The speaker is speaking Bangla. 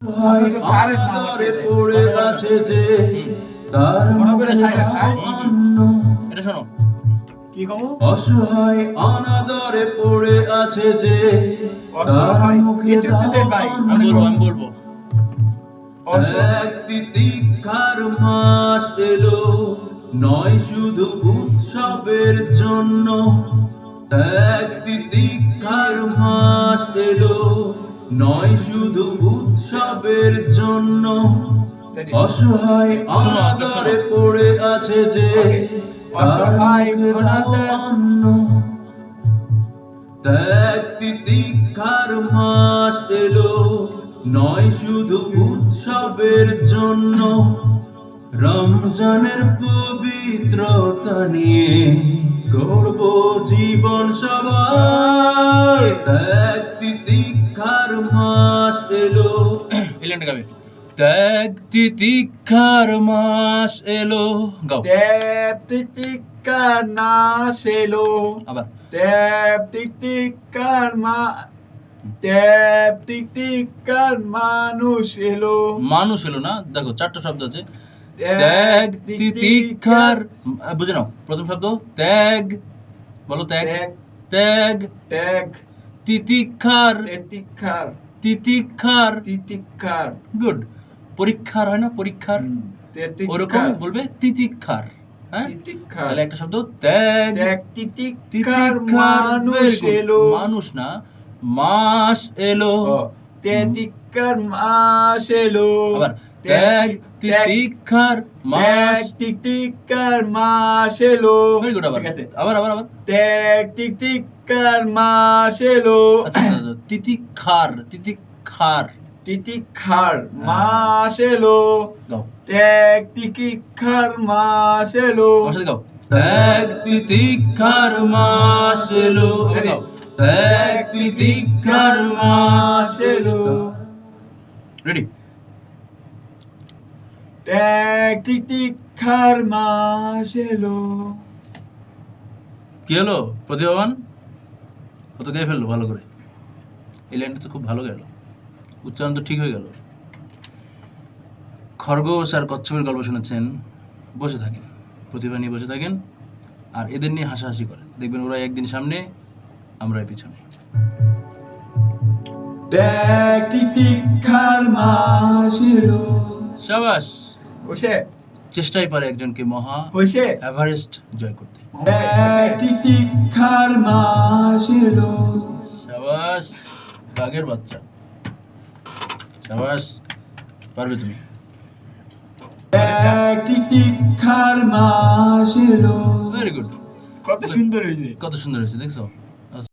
আদরে পড়ে আছে যে তার এটা শোনো। কি কমো অসহায় অনাদরে পড়ে আছে যে তার মুখে আমি বলব আমি বলব। এক তিতিক্ষার মাস এলো নয় শুধু উৎসবের জন্য। এক তিতিক্ষার মাস এলো নয় শুধু উৎসবের জন্য অসহায় অনাদরে পড়ে আছে যে অসহায় ত্যাগ। তিতিক্ষার মাস এলো নয় শুধু উৎসবের জন্য রমজানের পবিত্রতা নিয়ে গড়ব জীবন সবাই এলো এলিয়ানটা গাবে ত্যাগ তিতিক্ষার মাস এলো গাও দেব টিকার না সেলো আবার দেব টিকার মা মানুষ এলো মানুষ এলো না দেখো চারটা শব্দ আছে ত্যাগ ত্যাগ তিতিক্ষার তিতিক্ষার বুঝে নাও প্রথম শব্দ ত্যাগ বলো ত্যাগ ত্যাগ ত্যাগ ত্যাগ তিতিক্ষার টিকার তিতিক্ষার। গুড পরীক্ষার হয় না? পরীক্ষার? ওরকম বলবে তিতিক্ষার হ্যাঁ? টিকার তাহলে একটা শব্দ মানুষ এলো। মানুষ না মাস এলো। টিকার মাস এলো। আবার ত্যাগ তিতিক্ষার মাস। টিকার মাস এলো। ভেরি গুড আবার। আবার আবার আবার। ত্যাগ টিকার মাস এলো। আচ্ছা আচ্ছা, আচ্ছা, তিতিক্ষার তিতিক্ষার। টিকার মাস এলো। ত্যাগ টিকার মাস এলো। গাও। ত্যাগ তিতিক্ষার মাস এলো। ত্যাগ তিতিক্ষার মাস এলো। রেডি। ত্যাগ মাস এলো। কি হলো প্রতিভাবান? ও তো গেয়ে ফেলল ভালো করে। এই লাইনটা তো খুব ভালো গেল। উচ্চারণ তো ঠিক হয়ে গেল। খরগোশ আর কচ্ছপের গল্প শুনেছেন বসে থাকেন প্রতিভা নিয়ে বসে থাকেন আর এদের নিয়ে হাসাহাসি করেন। দেখবেন ওরা একদিন সামনে আমরা পিছনে। সাবাস! চেষ্টাই পারে একজনকে মহা হইছে? এভারেস্ট জয় করতে। মাস এলো। সাবাস বাঘের বাচ্চা। সাবাস পারবে তুমি? মাস এলো। ভেরি গুড কত সুন্দর হয়েছে কত সুন্দর হয়েছে দেখছ?